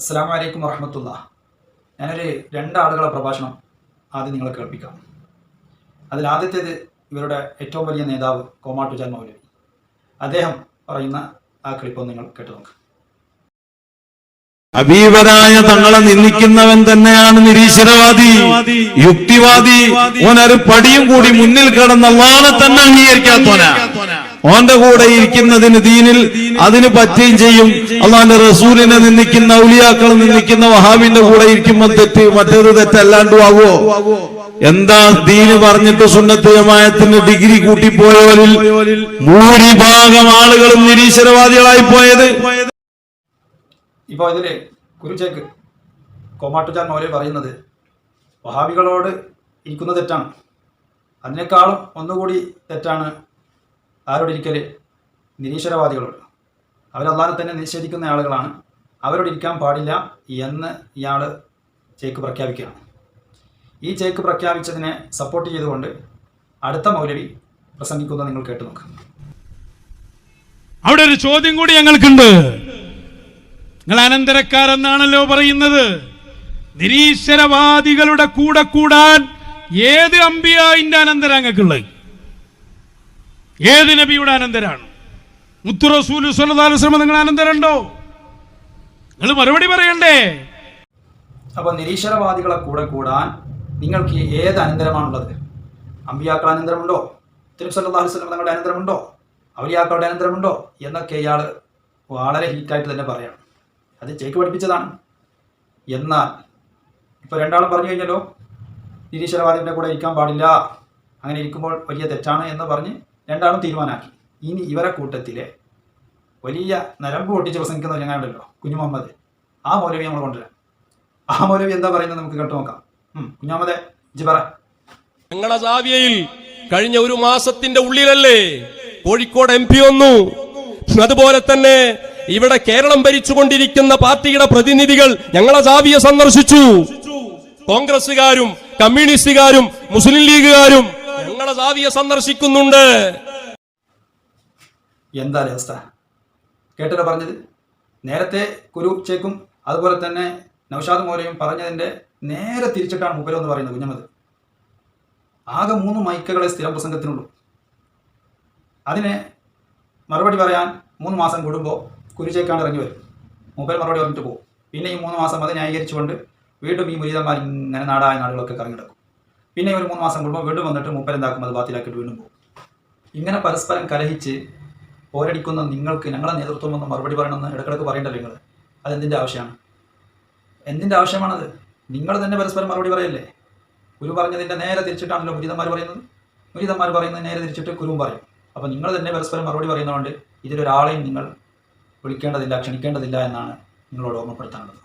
അസ്സാം വലൈക്കും വറഹമത്തുള്ള. ഞാനൊരു രണ്ടാളുകളെ പ്രഭാഷണം ആദ്യം നിങ്ങളെ കേൾപ്പിക്കാം. അതിൽ ആദ്യത്തേത് ഇവരുടെ ഏറ്റവും വലിയ നേതാവ് കോമാട്ടുചാൻ മൗലവി. അദ്ദേഹം പറയുന്ന ആ ക്ലിപ്പ് നിങ്ങൾ കേട്ടു നോക്കാം. അബീബരായ തങ്ങളെ നിന്ദിക്കുന്നവൻ തന്നെയാണ് നിരീശ്വരവാദി യുക്തിവാദി. ഓനൊരു പടിയും കൂടി മുന്നിൽ കിടന്ന തന്നെ അംഗീകരിക്കാത്തോനാ ഓന്റെ കൂടെ ഇരിക്കുന്നതിന് ദീനിൽ അതിന് പറ്റുകയും ചെയ്യും. അള്ളാന്റെ റസൂലിനെ നിന്ദിക്കുന്ന ഔലിയാക്കളെ നിന്ദിക്കുന്ന വഹാബിന്റെ കൂടെ ഇരിക്കുമ്പോൾ തെറ്റ് മറ്റൊരു തെറ്റല്ലാണ്ടും ആവോ എന്താ ദീന് പറഞ്ഞിട്ട് സുന്നത്തിയമായത്തിന് ഡിഗ്രി കൂട്ടിപ്പോയവരിൽ ഭൂരിഭാഗം ആളുകളും നിരീശ്വരവാദികളായി പോയത്? ഇപ്പൊ ഇതിൽ കുരുചേക്ക് കോമാട്ടുചാൻ മൗലവി പറയുന്നത് വഹാബികളോട് ഇരിക്കുന്നത് തെറ്റാണ്. അതിനേക്കാളും ഒന്നുകൂടി തെറ്റാണ് ആരോട് നിരീശ്വരവാദികളുണ്ട് അവരല്ലാതെ തന്നെ നിഷേധിക്കുന്ന ആളുകളാണ്. അവരോടിരിക്കാൻ പാടില്ല എന്ന് ഇയാൾ ചേക്ക് പ്രഖ്യാപിക്കുകയാണ്. ഈ ചേക്ക് പ്രഖ്യാപിച്ചതിനെ സപ്പോർട്ട് ചെയ്തുകൊണ്ട് അടുത്ത മൗലവി പ്രസംഗിക്കുന്നത് നിങ്ങൾ കേട്ടു നോക്കാം. അവിടെ ഒരു ചോദ്യം കൂടി ഞങ്ങൾക്കുണ്ട്. നിങ്ങൾ അനന്തരക്കാരെന്നാണല്ലോ പറയുന്നത്? നിരീശ്വരവാദികളുടെ കൂടെ കൂടാൻ ഏത് അമ്പിയായിന്റെ അനന്തരം അങ്ങക്കുള്ളത് ഏത് നബിയുടെ അനന്തരാണ്? മുത്തു റസൂൽ സ്വലതാലുശ്രമം നിങ്ങൾ അനന്തരണ്ടോ നിങ്ങൾ മറുപടി പറയണ്ടേ? അപ്പോൾ നിരീശ്വരവാദികളെ കൂടെ കൂടാൻ നിങ്ങൾക്ക് ഏത് അനന്തരമാണുള്ളത്? അമ്പിയാക്കൾ അനന്തരമുണ്ടോ? തിരുസല്ലാഹുസ്ലം തങ്ങളുടെ അനന്തരമുണ്ടോ? അവലിയാക്കളുടെ അനന്തരമുണ്ടോ? എന്നൊക്കെ ഇയാൾ വളരെ ഹീറ്റായിട്ട് തന്നെ പറയണം. അത് ചേക്ക് പഠിപ്പിച്ചതാണ്. എന്നാൽ ഇപ്പോൾ രണ്ടാളും പറഞ്ഞു കഴിഞ്ഞല്ലോ നിരീശ്വരവാദിന്റെ കൂടെ ഇരിക്കാൻ പാടില്ല. അങ്ങനെ ഇരിക്കുമ്പോൾ വലിയ തെറ്റാണ് എന്ന് പറഞ്ഞ് രണ്ടാളും തീരുമാനമാക്കി ഇനി ഇവരെ കൂട്ടത്തിലെ വലിയ നരമ്പ് പൊട്ടിച്ച് പ്രസംഗിക്കുന്ന ഒരു ഞങ്ങളുണ്ടല്ലോ കുഞ്ഞു മുഹമ്മദ്. ആ മൗലവി നമ്മൾ കൊണ്ടുവരാം. ആ മൗലവി എന്താ പറയുന്നത് നമുക്ക് കേട്ടു നോക്കാം. കുഞ്ഞു കുഞ്ഞാമതെ ജി പറ. ഞങ്ങളെ ജാവ്യയിൽ കഴിഞ്ഞ ഒരു മാസത്തിന്റെ ഉള്ളിലല്ലേ കോഴിക്കോട് എം പി വന്നു. അതുപോലെ തന്നെ ഇവിടെ കേരളം ഭരിച്ചുകൊണ്ടിരിക്കുന്ന പാർട്ടിയുടെ പ്രതിനിധികൾ ഞങ്ങളെ ജാവിയെ സന്ദർശിച്ചു. കോൺഗ്രസുകാരും കമ്മ്യൂണിസ്റ്റുകാരും മുസ്ലിം ലീഗുകാരും ഞങ്ങളെ ദാവിയെ സന്ദർശിക്കുന്നുണ്ട്. എന്താ അവസ്ഥ? കേട്ടല്ലോ പറഞ്ഞത്? നേരത്തെ കുരു ചേക്കും അതുപോലെ തന്നെ നൗഷാദ് മോലയും പറഞ്ഞതിന്റെ നേരെ തിരിച്ചിട്ടാണ് മുബലോ എന്ന് പറയുന്നത് കുഞ്ഞമ്മത് ആകെ മൂന്ന് മൈക്കുകളെ സ്ഥിരം പ്രസംഗത്തിനുള്ളൂ. അതിനെ മറുപടി പറയാൻ മൂന്ന് മാസം കൂടുമ്പോൾ കുരുചേക്കാണ് ഇറങ്ങി വരും. മൊബൈൽ മറുപടി പറഞ്ഞിട്ട് പോകും. പിന്നെ ഈ മൂന്ന് മാസം അത് ന്യായീകരിച്ചുകൊണ്ട് വീണ്ടും ഈ മുരീതന്മാർ ഇങ്ങനെ നാടായ നാടുകളൊക്കെ കറങ്ങി നടക്കും. പിന്നെ ഒരു മൂന്ന് മാസം കൂടുമ്പോൾ വീണ്ടും വന്നിട്ട് മൂപ്പൽ എന്താക്കും അത് ബാത്തിലാക്കിയിട്ട് വീണ്ടും പോകും. ഇങ്ങനെ പരസ്പരം കലഹിച്ച് പോരടിക്കുന്ന നിങ്ങൾക്ക് ഞങ്ങളെ നേതൃത്വം ഒന്ന് മറുപടി പറയണമെന്ന് ഇടക്കിടക്ക് പറയണ്ടല്ലോ നിങ്ങൾ അതെന്തിന്റെ ആവശ്യമാണ്? എന്തിന്റെ ആവശ്യമാണത്? നിങ്ങൾ തന്നെ പരസ്പരം മറുപടി പറയല്ലേ? ഗുരു പറഞ്ഞതിന്റെ നേരെ തിരിച്ചിട്ടാണല്ലോ മുരിതന്മാർ പറയുന്നത്. മുരിതന്മാർ പറയുന്നത് നേരെ തിരിച്ചിട്ട് ഗുരുവും പറയും. അപ്പോൾ നിങ്ങൾ തന്നെ പരസ്പരം മറുപടി പറയുന്നതുകൊണ്ട് ഇതിലൊരാളെയും നിങ്ങൾ വിളിക്കേണ്ടതില്ല ക്ഷണിക്കേണ്ടതില്ല എന്നാണ് നിങ്ങളോട് ഓർമ്മപ്പെടുത്താനുള്ളത്.